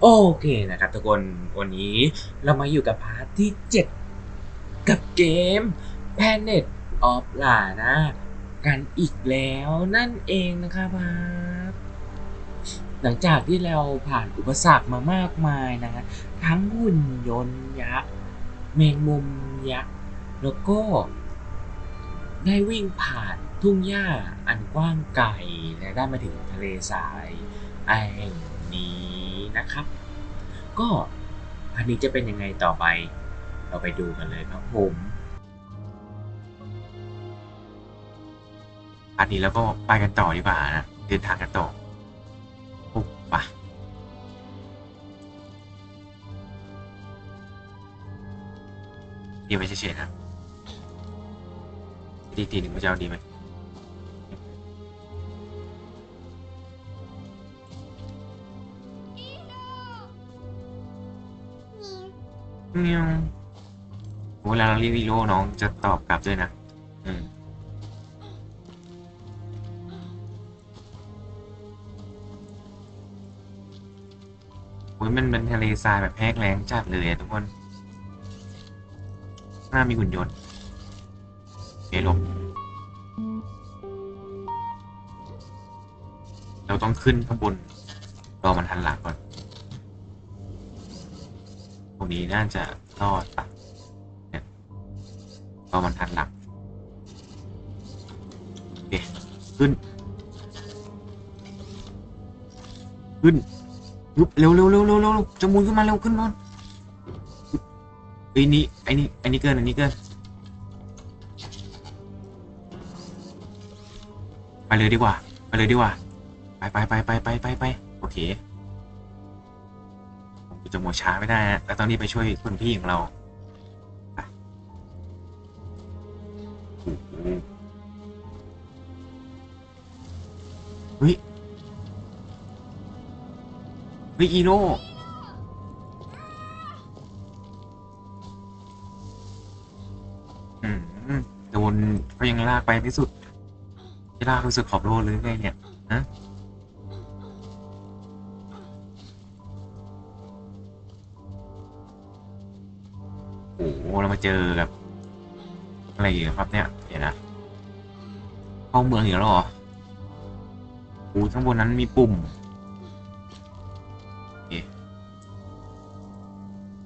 โอเคนะครับทุกคนวันนี้เรามาอยู่กับพาร์ทที่ 7 กับเกม Planet of Lana กันอีกแล้วนั่นเองนะครับครับหลังจากที่เราผ่านอุปสรรคมามากมายนะทั้งหุ่นยนต์ยักษ์เมงมุมยักษ์แล้วก็ ได้วิ่งผ่านทุ่งหญ้าอันกว้างไกลและได้มาถึงทะเลทรายแห่งนี้ นะครับ ก็อันนี้จะเป็นยังไงต่อไป เราไปดูกันเลยครับผมอันนี้แล้วก็ไปกันต่อดีกว่านะเดินทางกันต่อปุ๊บปะดีไปเฉยๆนะดีทีหนึ่งมันจะเอาดีไหม เงี้ยวเวลาเราเรียกวีโร่น้องจะตอบกลับด้วยนะ อืมโอ้ยมันเป็นทะเลทรายแบบแห้งแล้งจัดเลยทุกคน หน้ามีหุ่นยนต์เอลงเราต้องขึ้นข้างบนรอมันทันหลังก่อน ตรงนี้น่าจะรอดปะเนี่ยรอมันทันหลังโอเคขึ้น ขึ้นยุบเร็วเร็วเร็วเร็วเร็วจะมุนขึ้นมาเร็วขึ้นนอนไอ้ยนี่ไอ้นี่ไอ้นี่เกินไอ้นี่เกินไปเลยดีกว่า ไปเลยดีกว่า ไปไปไปไปไปไปไปโอเค จะโมช้าไม่ได้นะแล้วตอนนี้ไปช่วยคุณพี่ของเราโอ้โหเฮ้ย เฮ้ย อีโน่อืมโดนเขายังลากไปที่สุดจะลากไปสุดขอบโลกหรือไงเนี่ย ฮะ เรามาเจอกับ อะไรอีกครับเนี่ยเดี๋ยวนะเข้าเมืองอีกแล้วเหรอโอ้ข้างบนนั้นมีปุ่ม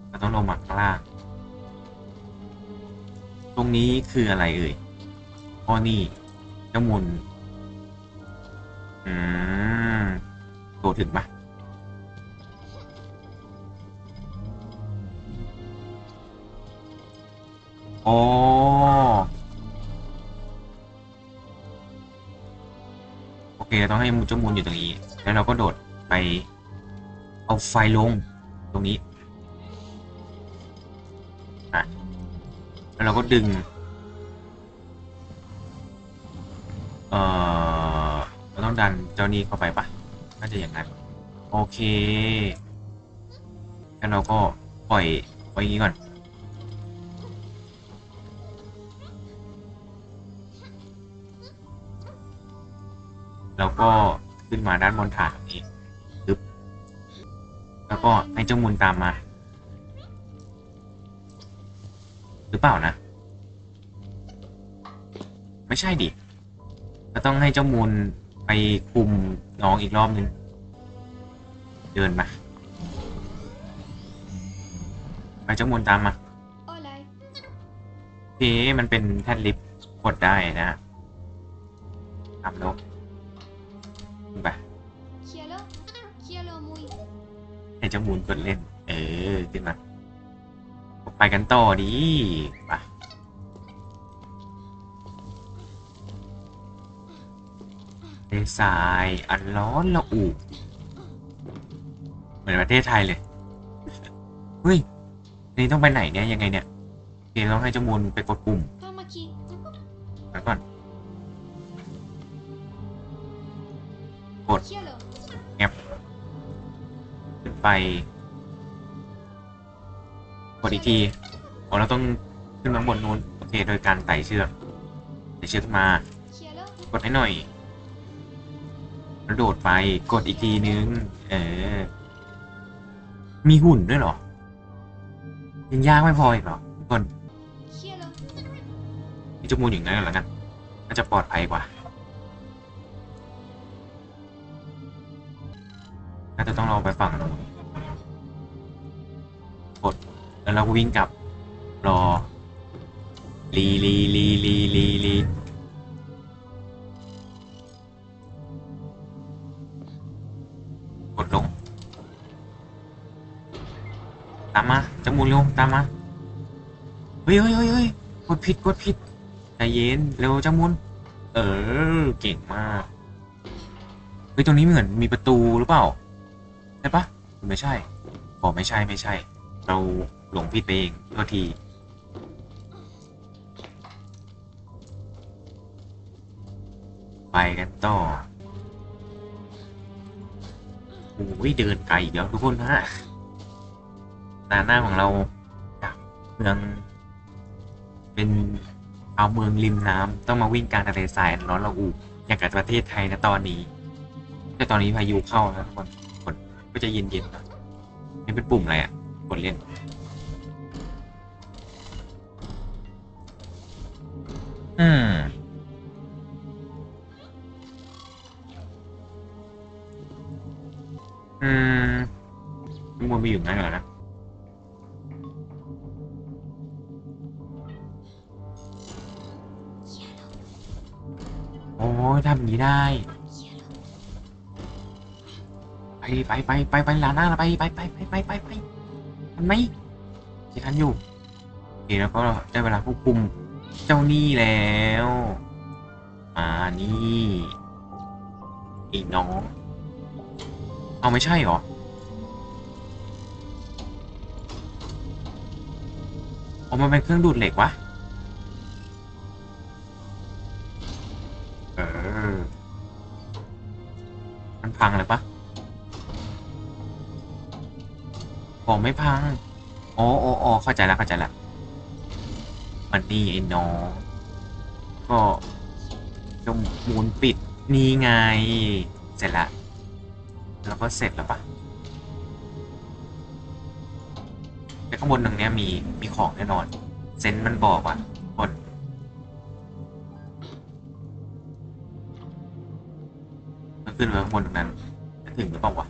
เราต้องลงมาข้างล่าง ตรงนี้คืออะไรเอ่ยอ๋อนี่เจ้ามุนอืมโตถึงปะ อ๋อ โอเคเราต้องให้เจ้ามูลอยู่ตรงนี้ แล้วเราก็โดดไป เอาไฟลงตรงนี้แล้วเราก็ดึง เอ่อ เราต้องดันเจ้านี้เข้าไปปะน่าจะอย่างนั้น โอเคงั้นเราก็ปล่อยไว้อย่างนี้ก่อน แล้วก็ขึ้นมาด้านบนฐานนี้ปึ๊บแล้วก็ให้เจ้ามูลตามมา หรือเปล่านะ ไม่ใช่ดิเราต้องให้เจ้ามูลไปคุมน้องอีกรอบนึง เดินมา ไปเจ้ามูลตามมา Hola. โอเคมันเป็นแท่นลิฟต์กดได้นะทำแล้ว ไป Quiero, quiero muy. ให้เจ้ามูลกดเล่น เออขึ้นมาไปกันต่อดีไปทะเลทรายอันร้อนละอุเหมือนประเทศไทยเลย เฮ้ย นี่ต้องไปไหนเนี่ยยังไงเนี่ยโอเคต้องให้เจ้ามูลไปกดปุ่ม Toma aquí. แล้วก่อน Quiero. ขึ้นไป กดอีกทีโอ๋อเราต้องขึ้นมาบนนู้น โอเค โดยการไต่เชือกไต่เชือกมา กดให้หน่อยกระโดดไป กดอีกทีนึง เออ มีหุ่นด้วยเหรอ ยังยากไม่พออีกเหรอทุกคนมีจมูลอย่างนั้นเหรอกันน่าจะปลอดภัยกว่า น่าจะต้องเราไปฝั่งนู้นกดแล้วเราก็วิ่งกลับ รอลีลีลีลีลีลีกดลง ตามมาจมูลเร็วตามมาเฮ้ยเฮ้ยเฮ้ยเฮ้ยกดผิดกดผิดใจเย็นเร็วจมุนเออ เก่งมากเฮ้ยตรงนี้เหมือนมีประตูหรือเปล่า ช่ปะไม่ใช่บอกไม่ใช่ไม่ใช่ เราหลงผิดไปเองโทษทีไปกันต่อโอ้ยเดินไกลอีกแล้วทุกคนฮะหน้าหน้าของเราจากเมืองเป็นเอาเมืองริมน้ำต้องมาวิ่งกลางทะเลทรายร้อนระอุอย่างกับประเทศไทยนะตอนนี้ แต่ตอนนี้พายุเข้านะทุกคน ก็จะเย็นๆนะนี่เป็นปุ่มอะไรอะกดเล่น อืมอืมข้างบนมีอยู่งั้นเหรอนะโอ้ยทำอย่างนี้ได้ ไปไปไปไปไปลาหน้าไปไปไปไปไปไปไปทันไหมจะทันอยู่โอเคแล้วก็ได้เวลาควบคุมเจ้าหนี้แล้วอ่านี่อีน้องเอาไม่ใช่เหรอเอามันเป็นเครื่องดูดเหล็กวะเออมันพังเลยปะ บอกไม่พังอ๋ออ๋ออ๋อเข้าใจแล้วเข้าใจแล้วมันนี่ไอ้น้องก็จะหมุนปิดนี่ไง เสร็จละ แล้วก็เสร็จแล้วปะแต่ข้างบนตรงเนี้ยมีมีของแน่นอน เซนส์มันบอกว่ะคนมันขึ้นไปข้างบนตรงนั้นจะถึงหรือเปล่าวะ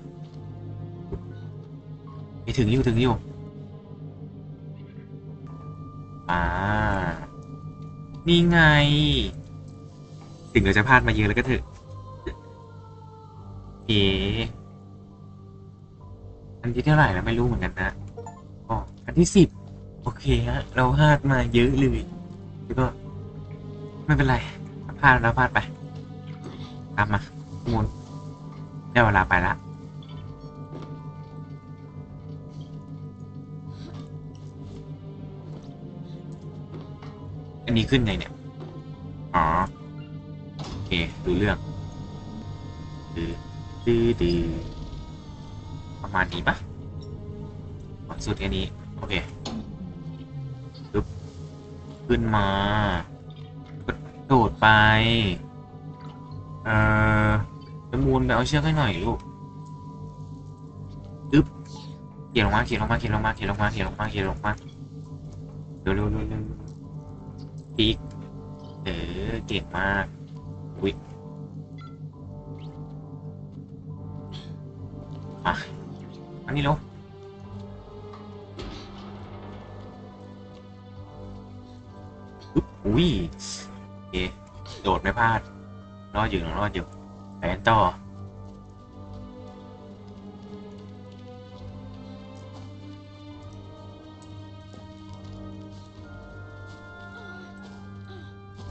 ถึงอยู่ถึงอยู่ อ่า นี่ไง ถึงเราจะพลาดมาเยอะแล้วก็เถอะเอ๋อันที่เท่าไหร่แล้วไม่รู้เหมือนกันนะอ๋ออันที่สิบโอเคฮะ เราพลาดมาเยอะเลยแล้วก็ ไม่เป็นไรพลาดแล้วพลาดไปตามมามูลได้เวลาไปละ นนี้ขึ้นไงเนี่ย อ๋อ โอเค ดูเรื่องดือดือดือประมาณนี้ปะอ๋อสุดแค่นี้ โอเคปึ๊บขึ้นมากระโดดไป เอ่อจะมูลไปเอาเชือกให้หน่อยลูกอึ๊บเขี่ยลงมาเขี่ยลงมาเขี่ยลงมาเขี่ยลงมาเขี่ยลงมาเขี่ยลงมาเร็วเร็วเร็ว เร็วพีกเออเก่งมากอุ้ยมาอันนี้เร็วอุ๊บอุ้ยโอเคโดดไม่พลาดรอดอยู่รอดอยู่ไปกันต่อ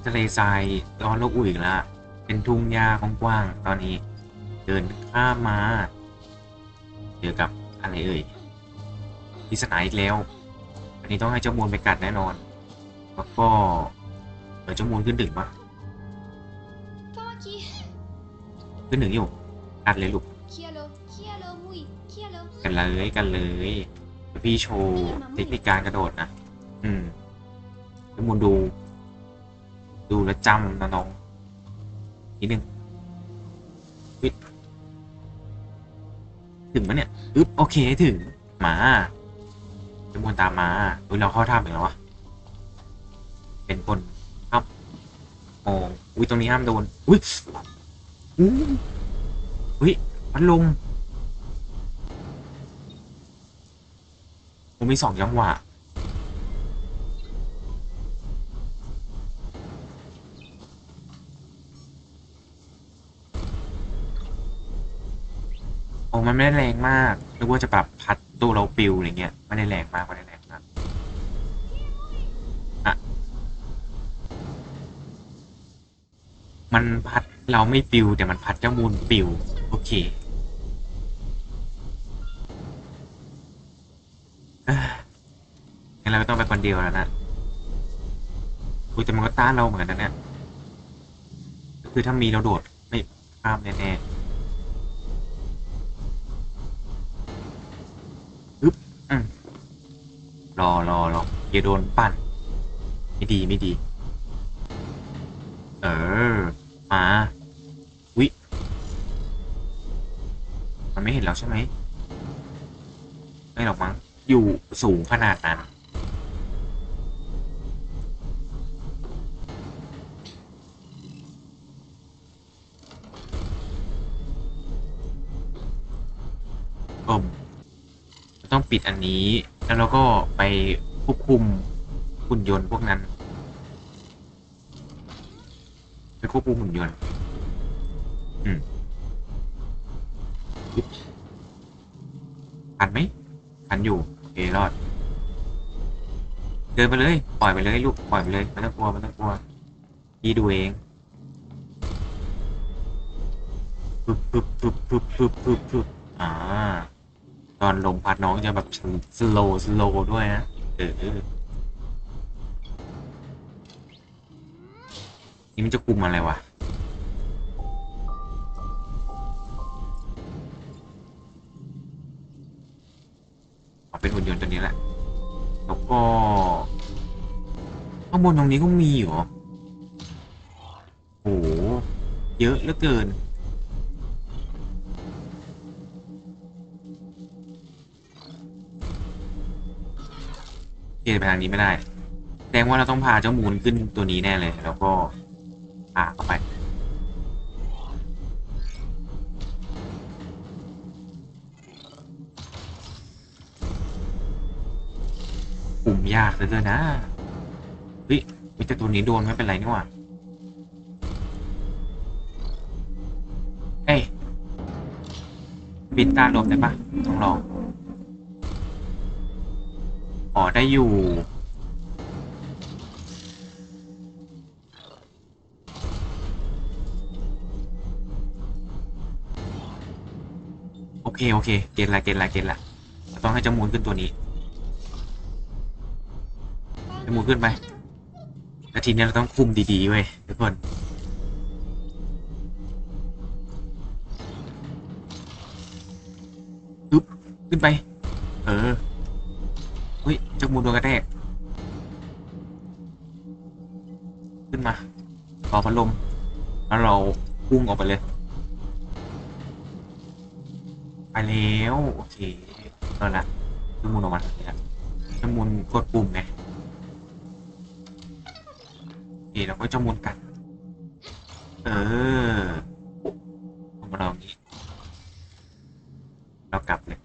ทะเลทรายร้อนแล้วอุ่ยอีกแล้วเป็นทุ่งหญ้ากว้างๆตอนนี้ เดินข้ามมาเจอกับอะไรเอ่ยปริศนาอีกแล้ว อันนี้ต้องให้เจ้ามูลไปกัดแน่นอน แล้วก็เออเจ้ามูลขึ้นถึงปะ Pas qui. ขึ้นถึงอยู่กัดเลยลูก Cielo. Cielo, muy. Cielo. กันเลยกันเลยเดี๋ยวพี่โชว์เทคนิคการกระโดดนะ อืมแล้วมูลดู ดูแลวจำนะน้องนิดนึงวิถึงไหมเนี่ยอึ๊บโอเคถึงมาเจะมูลตามมาอุ้ยเราเข้าถ้ำอีกแล้ววะเป็นคนครับมองอุ้ยตรงนี้ห้ามโดนอุ้ยอู้อุ้ยพัดลมผมมีสองจังหวะ โอ้มัน ไม่ได้แรงมากนึกว่าจะแบบพัดตัวเราปิวอะไรเงี้ยไม่ได้แรงมากไม่ได้แรงมากอะมันพัดเราไม่ปิวแต่มันพัดเจ้ามูลปิวโอเคงั้นเราก็ต้องไปคนเดียวแล้วนะอุ้ยแต่มันก็ต้านเราเหมือนกันนะเนี่ย คือถ้ามีเราโดดไม่ข้ามแน่ๆ ร อรอรออย่าโดนปั่น ไม่ดีไม่ดี เออ มาวิมันไม่เห็นแล้วใช่ไหมไม่หรอกมั้ง อยู่สูงขนาดนั้นอมต้องปิดอันนี้ แล้วเราก็ไปควบคุมหุ่นยนต์พวกนั้น ไปควบคุมหุ่นยนต์ อืมทันไหมทันอยู่โอเครอด เดินไปเลย ปล่อยไปเลยลูก ปล่อยไปเลยไม่ต้องกลัวไม่ต้องกลัวพี่ดูเองปึ๊บปึ๊บปึ๊บปึ๊บปึ๊บปึ๊บปึ๊บอ่า ตอนลมพัดน้องจะแบบสโลสโลด้วยนะเออนี่มันจะกลุ่มอะไรวะเอาเป็นหุ่นยนต์ตัวนี้แหละ แล้วก็ ข้างบนตรงนี้ก็มีเหรอโห เยอะเหลือเกิน เดินไปทางนี้ไม่ได้แสดงว่าเราต้องพาเจ้ามูลขึ้นตัวนี้แน่เลย แล้วก็พาเข้าไป ปุ่มยากเลยนนะเฮ้ยมีแต่ตัวนี้โดนไม่เป็นไรนี่หว่าเอ้ยบินตาลมได้ปะต้องลอง อ๋อได้อยู่โอเค โอเค เกณฑ์ละ เกณฑ์ละ เกณฑ์ละ ต้องให้เจ้ามูลขึ้นตัวนี้ จมูลขึ้นไปแล้วทีนี้เราต้องคุมดีๆเว้ยทุกคน ปึ๊บ ขึ้นไป เออ ฮ้ยเจ้ามูลโดนกระแทกขึ้นมาต่อพัดลมแล้วเราพุ่งออกไปเลย ไปแล้วโอเคเอาละเจ้ามูลออกมาทางนี้ละเจ้ามูลกดปุ่มไงโอเคเราก็เจ้ามูลกัดเออเอามาลองนี้กลับเลย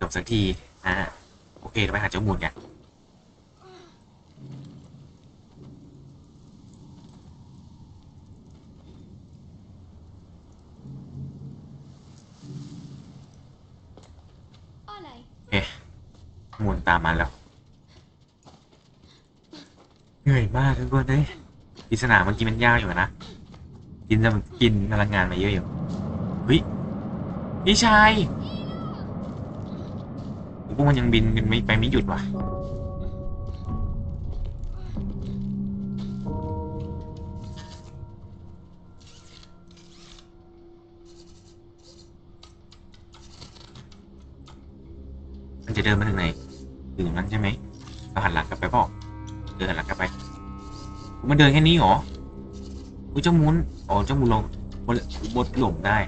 จบ สักทีอ่าโอเคเราไปหาเจ้ามูลกันอะไรมูลตามมาแล้วเหนื่อยมากทุกคนเลยปริศนาเมื่อกี้มันยากอยู่นะกินจะกินพลังงานมาเยอะอยู่เฮ้ยพี่ชาย พวกมันยังบินกันไม่ไปไม่หยุดว่ะมันจะเดินมาถึงไหนถึงนั้นใช่ไหมเราหันหลังกลับไปเปล่าเดินหันหลังกลับไปมันเดินแค่นี้เหรออุ้ยเจ้ามุนอ๋อเจ้ามุนลงบนบดหลงได้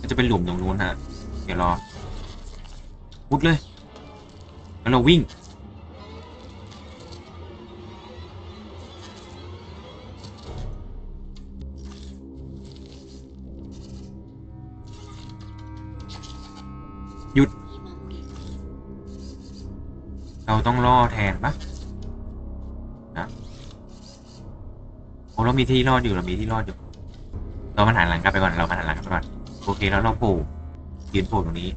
มันจะเป็นหลุมตรงนู้นฮะ เดี๋ยวรอ พุดเลยมันเอาวิ่ง หยุด เราต้องล่อแทนปะนะโอ้เรามีที่รอดอยู่เรามีที่รอดอยู่ เรามานหันหลังกลับไปก่อนเรามานหันหลังกลับไปก่อนโอเคแล้วเราโผล่ยืนโผล่ตรงนี้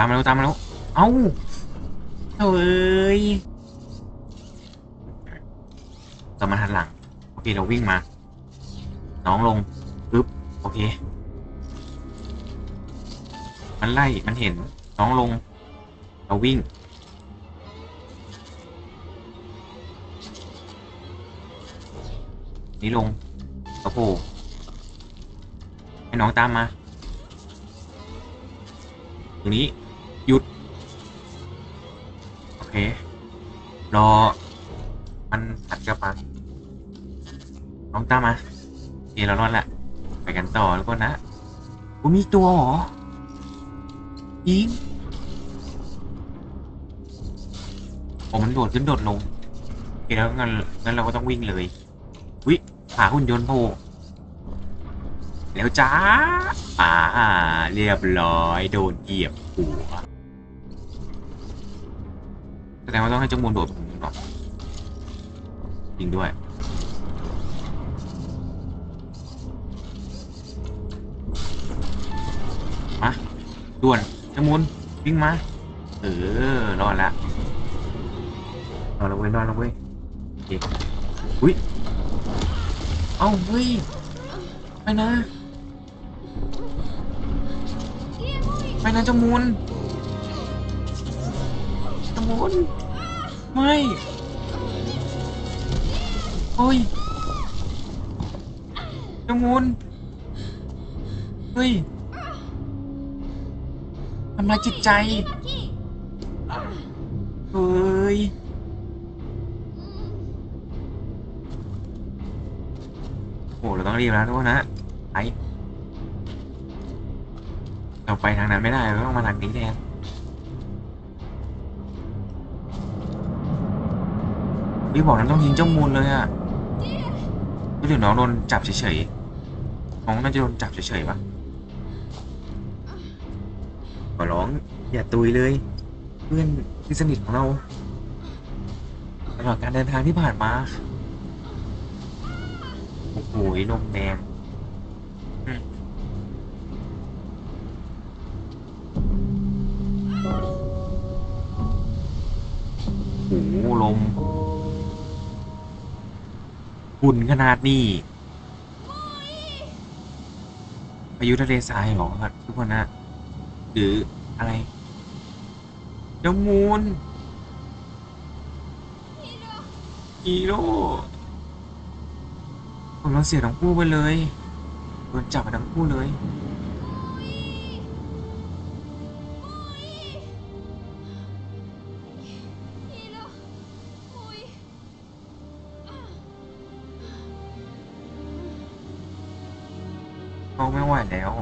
ตามมาแล้วตามมาแล้ว เอ้าเอ้ยเรามาหันหลัง โอเคเราวิ่งมา น้องลงปึ๊บโอเค มันไล่ มันเห็น น้องลง เราวิ่ง นี่ลงโอ้โหให้น้องตามมา ตรงนี้ หยุด โอเค รอ มันหันกลับมาน้องตามมาโอเคเรารอดละ ไปกันต่อแล้วก็นะกูมีตัวเหรอยิงผมมันโดดขึ้นโดดลงโอเคแล้วงั้นงั้นเราก็ต้องวิ่งเลยวิหาหุ่นยนต์โผล่แล้วจ้าอ่า เรียบร้อย โดนเหยียบหัว แสดงว่าต้องให้เจ้ามูลโดดตรงนี้นเนาะจริงด้วย มาด่วนเจ้ามูลวิ่งมา เออ รอดละรอดแล้วเว้ยรอดแล้วเว้ยโอเคอุ้ย เอ้าเฮ้ยไปนะไปนะเจามูล เจามูลไม่ โอ้ยจมูลเฮ้ยทำลายจิตใจเฮ้ยโอ้เราต้องรีบแล้วทุกคนนะไปเราไปทางนั้นไม่ได้เราต้องมาทางนี้แทน ที่บอกนั้นต้องยิงเจ้ามูลเลยอะไม่ถึงน้องโดนจับเฉยๆ น้องน่าจะโดนจับเฉยๆปะขอร้องอย่าตุยเลย เพื่อนที่สนิทของเราตลอดการเดินทางที่ผ่านมา โอ้โหนมแดง หุ่นขนาดนี้พายุทะเลทรายเหรอครับทุกคนนะ หรืออะไรเจ้ามูนฮีโร่ผมเราเสียทั้งคู่ไปเลยโดนจับไปทั้งคู่เลย ไม่ไหวแล้ว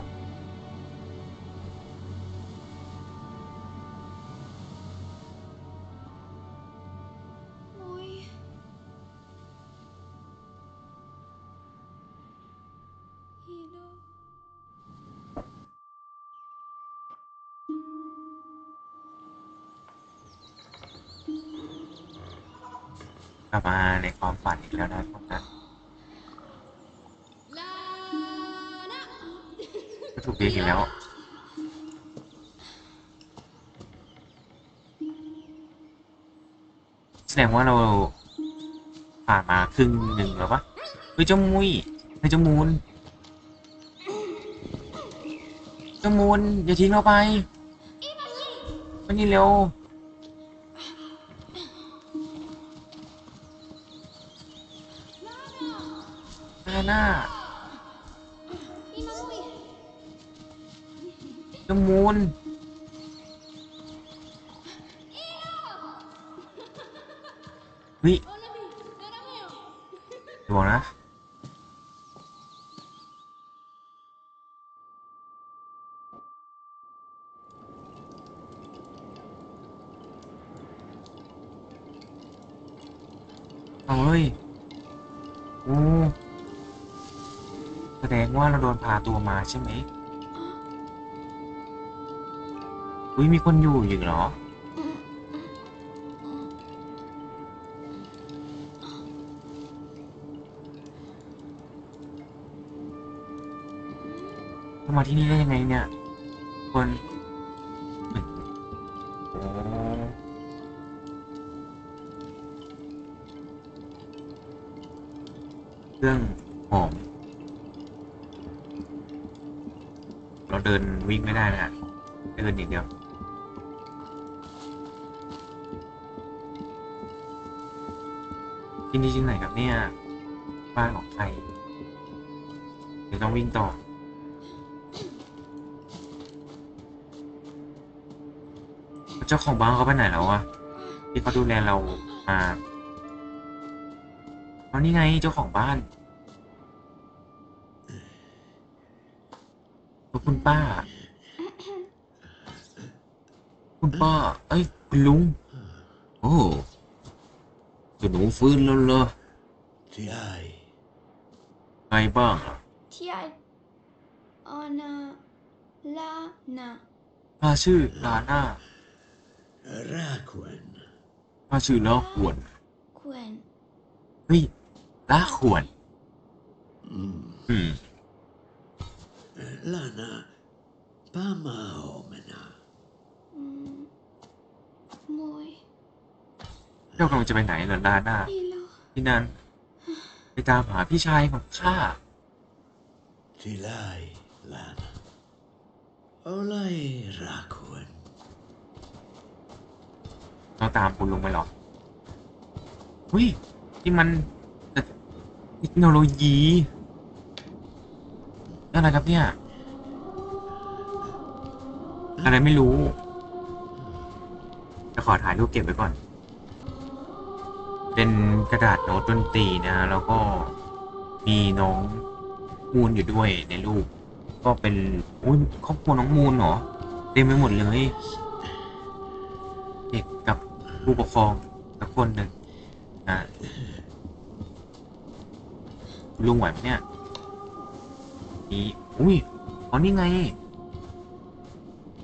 กลับมาในความฝันอีกแล้วนะพวกนั้น ถูกเรีอีกแล้วแสดงว่าเราผ่านมาครึ่งหนึ่งแล้วปะเฮ้ยเจ้ามุ้ยเฮ้ยเจ้ามูลเจ้ามูลอย่าทิ้งเราไปมานี่เร็วแม่น่า น้ำมูลวิวยบอกนะเอาเลยโอ้แสดงว่าเราโดนพาตัวมาใช่ไหม อุ้ยมีคนอยู่อยู่เหรอ มาที่นี่ได้ยังไงเนี่ย คนเครื่องหอม เราเดินวิ่งไม่ได้นะฮะเดินอย่างเดียว ที่นี่ที่ไหนครับเนี่ย บ้านของใคร เดี๋ยวต้องวิ่งต่อ เจ้าของบ้านเขาไปไหนแล้วอะที่เขาดูแลเรามาเอานี่ไงเจ้าของบ้านคุณป้า คุณป้า เอ้ย คุณลุง โอ้ คุณหนูฟื้นแล้วเหรอที่ไอไงบ้างล่ะ ที่ไอออนาลานาข้าชื่อลาน่าราควนข้าชื่อล้อขวนควนเฮ้ยล้าขวนอืมอืมลานาป้ามาโอมนา อืมมวย เจ้ากำลังจะไปไหนเหรอลาน่าอีโลที่นั่นไปตามหาพี่ชายของข้า ที่ไลลานาโอไลราควนเราตามคุณลุงไปหรอหุ้ยที่มันเทคโนโลยีนั่นอะไรครับเนี่ย อะไรไม่รู้ จะขอถ่ายรูปเก็บไว้ก่อน เป็นกระดาษโน้ตดนตรีนะแล้วก็มีน้องมูนอยู่ด้วยในรูป ก็เป็นอุ้ยครอบครัวน้องมูนเหรอเต็มไปหมดเลยเด็กกับผู้ปกครองสักคนหนึ่งนะลุงไหวไหมเนี่ยนี่อุ้ยอ๋อนี่ไง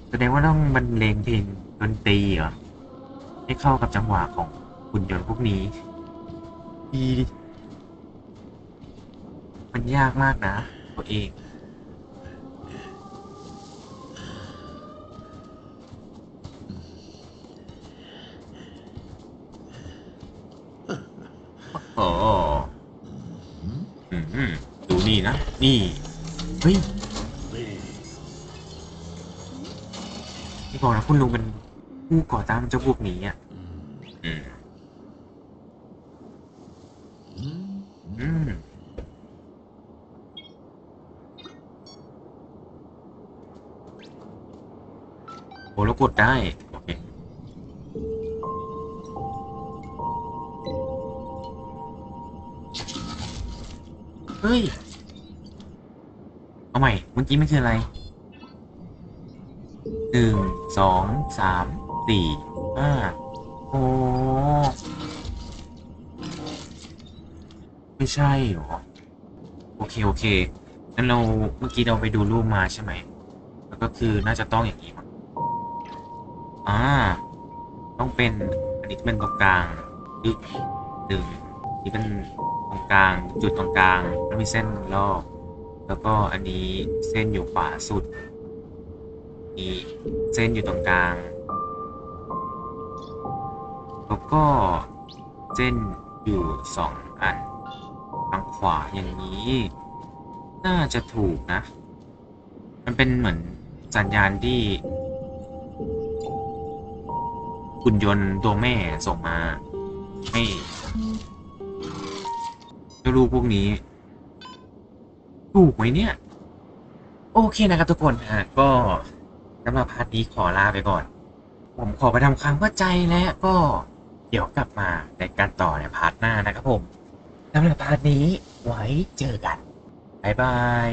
แสดงว่าต้องบรรเลงเพลงดนตรีเหรอให้เข้ากับจังหวะของ หุ่นยนต์พวกนี้ ดีดิมันยากมากนะ ตัวเอง โอ้อืมดูนี่นะ นี่ เฮ้ยเม่นี่บอกนะคุณลุงเป็นผู้ก่อตั้งเจ้าพวกนี้อะ อืม อืม อืม อืม โอ้แล้วกดได้ โอเค เฮ้ย เอาใหม่ เมื่อกี้ไม่คืออะไรหนึ่งสองสามสี่ห้าโอ้ไม่ใช่หรอ โอเค โอเคงั้นเราเมื่อกี้เราไปดูรูปมาใช่ไหม แล้วก็คือน่าจะต้องอย่างนี้ อ่า ต้องเป็นอันนี้เป็นตรงกลางยึกหนึ่งนี่เป็นตรงกลางจุดตรงกลางแล้วมีเส้นรอบแล้วก็อันนี้เส้นอยู่ขวาสุดมีเส้นอยู่ตรงกลาง แล้วก็เส้นอยู่สองอันทางขวาอย่างนี้ น่าจะถูกนะ มันเป็นเหมือนสัญญาณที่ หุ่นยนต์ตัวแม่ส่งมา ให้เจ้าลูกพวกนี้ ถูกไหมเนี่ย โอเคนะครับทุกคนฮะก็สำหรับพาร์ทนี้ขอลาไปก่อน ผมขอไปทำความเข้าใจและก็เดี๋ยวกลับมาในการต่อในพาร์ทหน้านะครับผมสำหรับพาร์ทนี้ไว้เจอกัน บ๊ายบาย